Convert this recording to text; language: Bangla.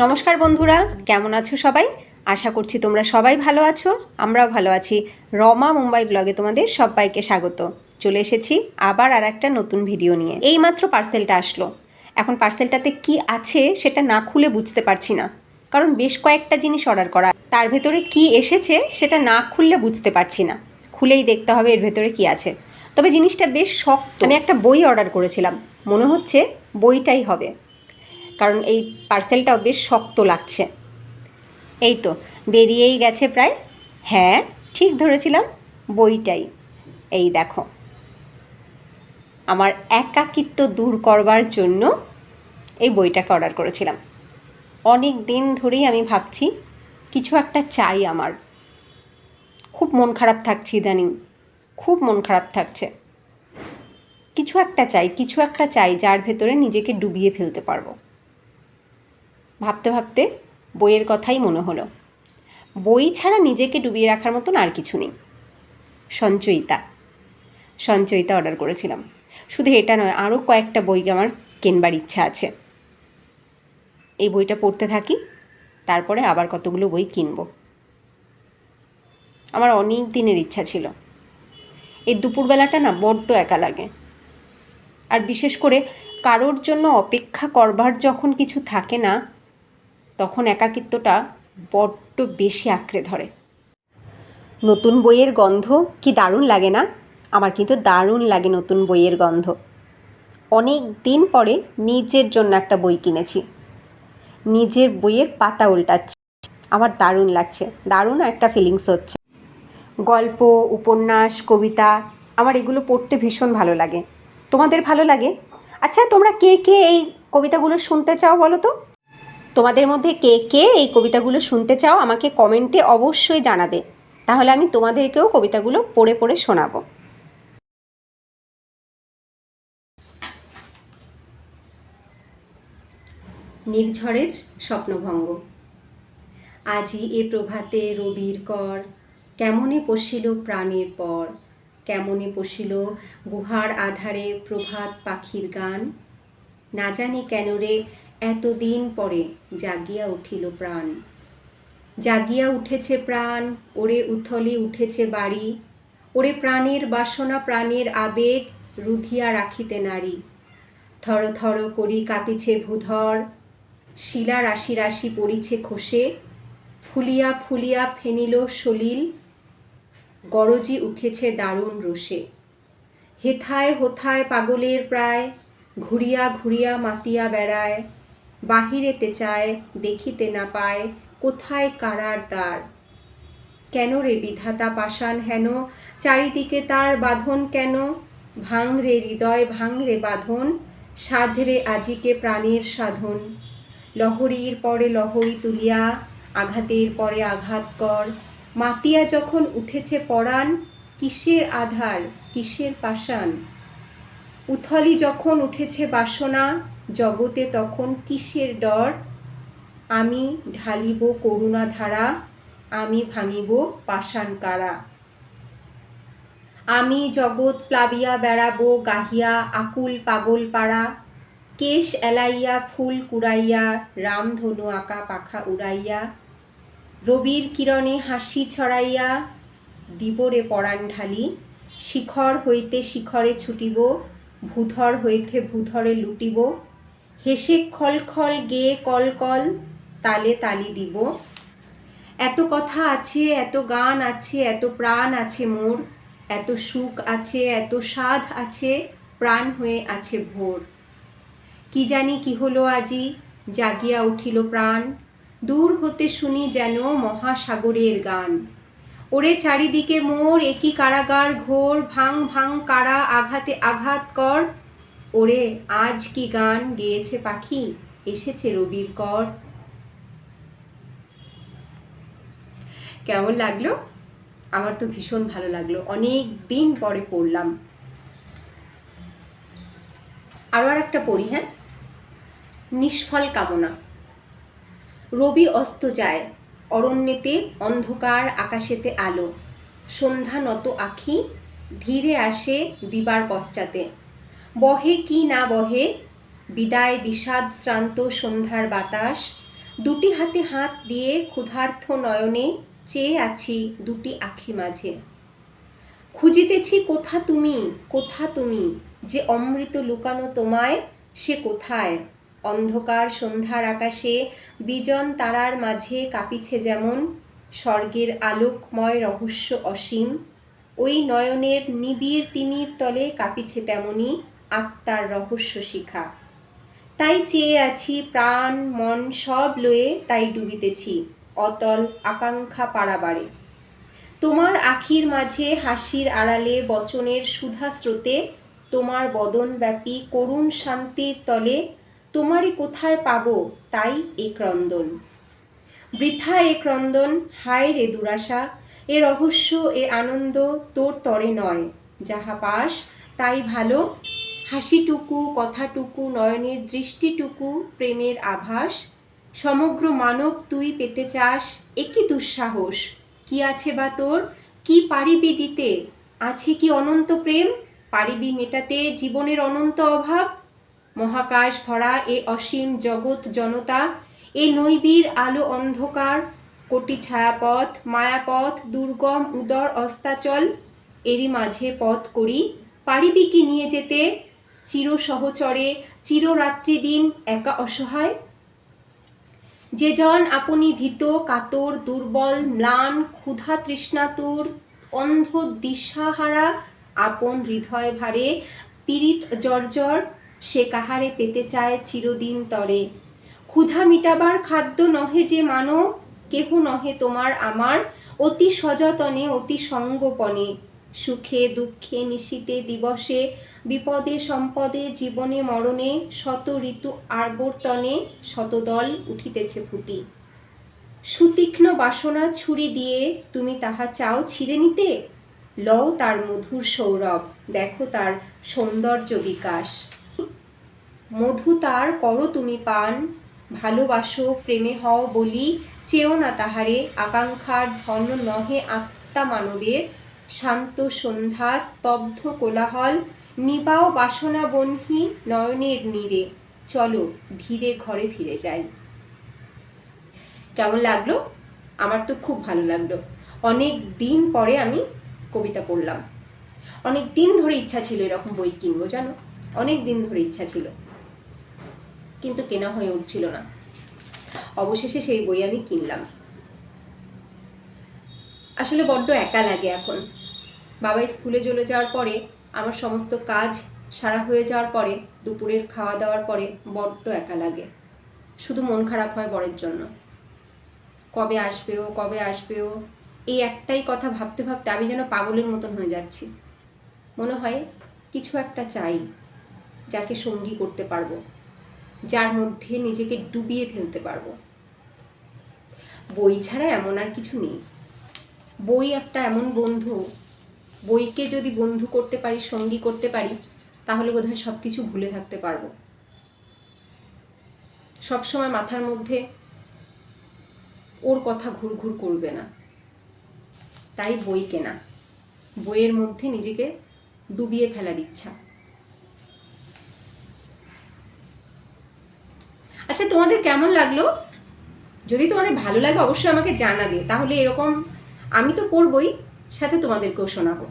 নমস্কার বন্ধুরা, কেমন আছো সবাই? আশা করছি তোমরা সবাই ভালো আছো, আমরাও ভালো আছি। রমা মুম্বাই ব্লগে তোমাদের সবাইকে স্বাগত। চলে এসেছি আবার আর একটা নতুন ভিডিও নিয়ে। এইমাত্র পার্সেলটা আসলো। এখন পার্সেলটাতে কি আছে সেটা না খুলে বুঝতে পারছি না। কারণ বেশ কয়েকটা জিনিস অর্ডার করা। তার ভেতরে কি এসেছে সেটা না খুললে বুঝতে পারছি না। খুলেই দেখতে হবে এর ভেতরে কি আছে। তবে জিনিসটা বেশ শক্ত। আমি একটা বই অর্ডার করেছিলাম। মনে হচ্ছে বইটাই হবে। কারণ এই পার্সেলটাও বেশ শক্ত লাগছে। এই তো, বেরিয়েই গেছে প্রায়। হ্যাঁ ঠিক ধরেছিলাম বইটাই। এই দেখো। আমার একাকিত্ব দূর করবার জন্য এই বইটাকে অর্ডার করেছিলাম। অনেক দিন ধরেই আমি ভাবছি, কিছু একটা চাই আমার। খুব মন খারাপ থাকছে ইদানিং। খুব মন খারাপ থাকছে। কিছু একটা চাই, কিছু একটা চাই, যার ভেতরে নিজেকে ডুবিয়ে ফেলতে পারব। ভাবতে ভাবতে বইয়ের কথাই মনে হলো। বই ছাড়া নিজেকে ডুবিয়ে রাখার মতন আর কিছু নেই। সঞ্চয়িতা। সঞ্চয়িতা অর্ডার করেছিলাম। শুধু এটা নয় আরও কয়েকটা বই আমার কেনবার ইচ্ছা আছে। এই বইটা পড়তে থাকি, তারপরে আবার কতগুলো বই কিনব। আমার অনেক দিনের ইচ্ছা ছিল। এই দুপুরবেলাটা না বড্ড একা লাগে। আর বিশেষ করে কারোর জন্য অপেক্ষা করবার যখন কিছু থাকে না তখন একাকিত্বটা বড্ড বেশি আঁকড়ে ধরে। নতুন বইয়ের গন্ধ কি দারুণ লাগে না? আমার কিন্তু দারুণ লাগে নতুন বইয়ের গন্ধ। অনেক দিন পরে নিজের জন্য একটা বই কিনেছি। নিজের বইয়ের পাতা উল্টাচ্ছি। আমার দারুণ লাগছে, দারুণ একটা ফিলিংস হচ্ছে। গল্প, উপন্যাস, কবিতা, আমার এগুলো পড়তে ভীষণ ভালো লাগে। তোমাদের ভালো লাগে? আচ্ছা তোমরা কে কে এই কবিতাগুলো শুনতে চাও বলো তো? তোমাদের মধ্যে কে কে এই কবিতাগুলো শুনতে চাও আমাকে কমেন্টে অবশ্যই জানাবে। তাহলে আমি তোমাদেরকেও কবিতাগুলো পড়ে পড়ে শোনাবো। নির্ঝরের স্বপ্নভঙ্গ। আজি এ প্রভাতে রবির কর, কেমনে পশিল প্রাণের পর, কেমনে পশিল গুহার আধারে প্রভাত পাখির গান? না জানি কেন রে, এতদিন পরে জাগিয়া উঠিল প্রাণ। জাগিয়া উঠেছে প্রাণ, ওরে উথলে উঠেছে বাড়ি। ওরে প্রাণের বাসনা, প্রাণের আবেগ রুধিয়া রাখিতে নারী। থর থর করি কাঁপিছে ভূধর, শিলা রাশি রাশি পড়িছে খসে। ফুলিয়া ফুলিয়া ফেনিল সলিল, গরজি উঠেছে দারুণ রোষে। হেথায় হোথায় পাগলের প্রায় ঘুরিয়া ঘুরিয়া মাতিয়া বেড়ায় বাহিরেতে চায়, দেখিতে না পায়, কোথায় কারার দ্বার? কেন রে বিধাতা পাষাণ হেন? চারিদিকে তার বাঁধন কেন? ভাঙরে হৃদয় ভাঙরে বাঁধন সাধরে আজিকে প্রাণের সাধন। লহরীর পরে লহরী তুলিয়া, আঘাতের পরে আঘাত কর। মাতিয়া যখন উঠেছে পরাণ, কিসের আধার, কিসের পাষাণ? উথলি যখন উঠেছে বাসনা, জগতে তখন কিসের ডর? আমি ঢালিব করুণা ধারা আমি ভাঙিব পাষাণ কারা? আমি জগৎ প্লাবিয়া বেড়াবো গাহিয়া আকুল পাগল পাড়া, কেশ এলাইয়া ফুল কুড়াইয়া রামধনু আঁকা পাখা উড়াইয়া, রবির কিরণে হাসি ছড়াইয়া, দিবরে পরাণ ঢালি, শিখর হইতে শিখরে ছুটিব ভূধর হইতে ভূধরে লুটিব। হেসে খল খল গেয়ে কল কল তালে তালি দিব। এত কথা আছে, এত গান আছে, এত প্রাণ আছে মোর। এত সুখ আছে, এত সাধ আছে, প্রাণ হয়ে আছে ভোর। কি জানি কি হলো আজি, জাগিয়া উঠিল প্রাণ। দূর হতে শুনি যেন মহাসাগরের গান। ওরে চারিদিকে মোর একই কারাগার, ঘোর ভাং ভাং কারা, আঘাতে আঘাত কর। ওরে, আজ কি গান গেয়েছে পাখি? এসেছে রবির কর। কেমন লাগল? আমার তো ভীষণ ভালো লাগল। অনেক দিন পরে পড়লাম। আরও আর একটা পড়ি হ্যাঁ? নিষ্ফল কামনা। রবি অস্ত যায়। অরণ্যেতে অন্ধকার আকাশেতে আলো। সন্ধ্যা নত আখি, ধীরে আসে দিবার পশ্চাতে। বহে কি না বহে, বিদায় বিষাদ শ্রান্ত সন্ধ্যার বাতাস। দুটি হাতে হাত দিয়ে ক্ষুধার্থ নয়নে চেয়ে আছি দুটি আখি মাঝে। খুঁজিতেছি কোথা তুমি কোথা তুমি? যে অমৃত লুকানো তোমায়, সে কোথায়? অন্ধকার সন্ধ্যার আকাশে বিজন তারার মাঝে কাঁপিছে যেমন স্বর্গের আলোকময় রহস্য অসীম। ওই নয়নের নিবিড় তিমির তলে কাঁপিছে তেমনি আত্মার রহস্য শিখা। তাই চেয়ে আছি প্রাণ, মন সব লয়ে তাই ডুবিতেছি অতল আকাঙ্ক্ষা পাড়াবাড়ে তোমার আখির মাঝে হাসির আড়ালে বচনের সুধা স্রোতে তোমার বদনব্যাপী করুণ শান্তির তলে তোমারই কোথায় পাবো তাই এ ক্রন্দন বৃথা এ ক্রন্দন হায় রে দুরাশা, এ রহস্য, এ আনন্দ তোর তরে নয়। যাহা পাস, তাই ভালো। হাসিটুকু, কথাটুকু, নয়নের দৃষ্টিটুকু, প্রেমের আভাস। সমগ্র মানব তুই পেতে চাস একই দুঃসাহস? কি আছে বা তোর? কি পারিবি দিতে? আছে কি অনন্ত প্রেম? পারিবি মেটাতে জীবনের অনন্ত অভাব? মহাকাশ ভরা এ অসীম জগৎ জনতা, এ নৈবির আলো অন্ধকার, কোটি ছায়াপথ, মায়াপথ, দুর্গম, উদর, অস্তাচল, এরই মাঝে পথ করি। পারিবি কি নিয়ে যেতে? চির সহচরে চিররাত্রি দিন একা অসহায়? যে জন আপনি ভীত, কাতর, দুর্বল, ম্লান, ক্ষুধা তৃষ্ণাতুর, অন্ধ দিশাহারা, আপন হৃদয় ভারে, পীড়িত জর্জর সে কাহারে পেতে চায় চিরদিন তরে। ক্ষুধা মিটাবার খাদ্য নহে যে মানব, কেহ নহে তোমার আমার অতি সযতনে, অতি সঙ্গোপনে। সুখে, দুঃখে, নিশীতে, দিবসে, বিপদে, সম্পদে, জীবনে, মরণে, শত ঋতু আবর্তনে, শতদল উঠিতেছে ফুটি। সুতীক্ষ্ণ বাসনা ছুরি দিয়ে তুমি তাহা চাও ছিঁড়ে নিতে? লও তার মধুর সৌরভ, দেখো তার সৌন্দর্য বিকাশ। মধু তার করো তুমি পান, ভালোবাসো, প্রেমে হও বলি, চেও না তাহারে, আকাঙ্ক্ষার ধন নহে আত্মা মানবের, শান্ত সন্ধ্যা স্তব্ধ কোলাহল, নিবাও বাসনা বহ্নি নয়নের নীরে, চলো ধীরে ঘরে ফিরে যাই। কেমন লাগল? আমার তো খুব ভালো লাগল। অনেক দিন পরে আমি কবিতা পড়লাম। অনেক দিন ধরে ইচ্ছা ছিল এরকম বই কিনবো, জানো? অনেক দিন ধরে ইচ্ছা ছিল। কিন্তু কেনা হয়ে উঠছিল না। অবশেষে সেই বই আমি কিনলাম। আসলে বড্ড একা লাগে এখন। বাবা স্কুলে চলে যাওয়ার পরে, আমার সমস্ত কাজ সারা হয়ে যাওয়ার পরে, দুপুরের খাওয়া দাওয়ার পরে বড্ড একা লাগে। শুধু মন খারাপ হয় বরের জন্য। কবে আসবে ও, কবে আসবে ও, এই একটাই কথা ভাবতে ভাবতে আমি যেন পাগলের মতন হয়ে যাচ্ছি। মনে হয় কিছু একটা চাই, যাকে সঙ্গী করতে পারব। যার মধ্যে নিজেকে ডুবিয়ে ফেলতে পারব। বই ছাড়া এমন আর কিছু নেই। বই একটা এমন বন্ধু, বইকে যদি বন্ধু করতে পারি, সঙ্গী করতে পারি, তাহলে বোধহয় সব কিছু ভুলে থাকতে পারব। সবসময় মাথার মধ্যে ওর কথা ঘুরঘুর করবে না। তাই বই কেনা। বইয়ের মধ্যে নিজেকে ডুবিয়ে ফেলার ইচ্ছা। আচ্ছা তোমাদের কেমন লাগল? যদি তোমাদের ভালো লাগে, অবশ্যই আমাকে জানাবে। তাহলে এরকম আমি তো করবই, সাথে তোমাদেরকেও শোনাবো।